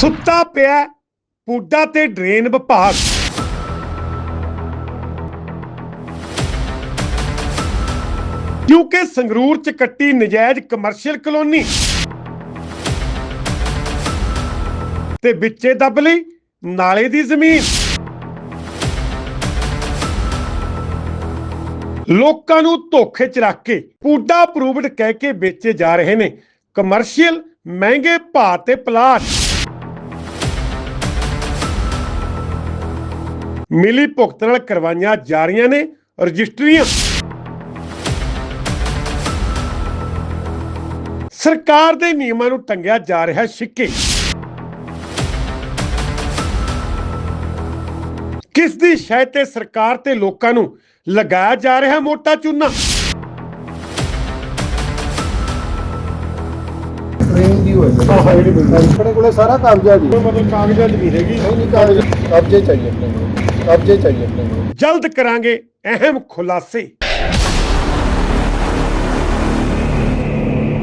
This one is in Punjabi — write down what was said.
ਸੁੱਤਾ ਪਿਆ ਪੂਡਾ ਤੇ ਡਰੇਨ ਵਿਭਾਗ। ਕਿਉਂਕਿ ਸੰਗਰੂਰ ਚ ਕੱਟੀ ਨਜਾਇਜ਼ ਕਮਰਸ਼ੀਅਲ ਕਲੋਨੀ ਤੇ ਵਿੱਚੇ ਦੱਬ ਲਈ ਨਾਲੇ ਦੀ ਜ਼ਮੀਨ। ਲੋਕਾਂ ਨੂੰ ਧੋਖੇ ਚ ਰੱਖ ਕੇ ਪੂਡਾ ਅਪਰੂਵਡ ਕਹਿ ਕੇ ਵੇਚੇ ਜਾ ਰਹੇ ਨੇ। ਕਮਰਸ਼ੀਅਲ ਮਹਿੰਗੇ ਭਾਅ ਤੇ ਪਲਾਟ। ਮਿਲੀ ਭੁਗਤ ਨਾਲ ਕਰਵਾਈਆਂ ਜਾ ਰਹੀਆਂ ਨੇ ਰਜਿਸਟਰੀਆਂ। ਸਰਕਾਰ ਦੇ ਨਿਯਮਾਂ ਨੂੰ ਟੰਗਿਆ ਜਾ ਰਿਹਾ ਸਿੱਕੇ। ਕਿਸ ਦੀ ਸ਼ਾਇਦ ਤੇ ਸਰਕਾਰ ਤੇ ਲੋਕਾਂ ਨੂੰ ਲਗਾਇਆ ਜਾ ਰਿਹਾ ਮੋਟਾ ਚੂਨਾ? ਟ੍ਰੇਨ ਦੀ ਹੋਏ ਹਾਂ, ਹਾਂ, ਜਿਹੜੀ ਬਿਲਡਿੰਗ। ਆਪਣੇ ਕੋਲੇ ਸਾਰਾ ਕਬਜ਼ਾ ਜੀ ਮਤਲਬ ਕਾਗਜ਼ਾਂ ਦੀ ਵੀ ਹੈਗੀ। ਨਹੀਂ ਨਹੀਂ ਕਾਗਜ਼ ਕਬਜ਼ੇ ਚਾਹੀਏ ਕਬਜ਼ੇ ਚਾਹੀਏ ਆਪਣੇ ਕੋਲ ਜਲਦ ਕਰਾਂਗੇ ਅਹਿਮ ਖੁਲਾਸੇ।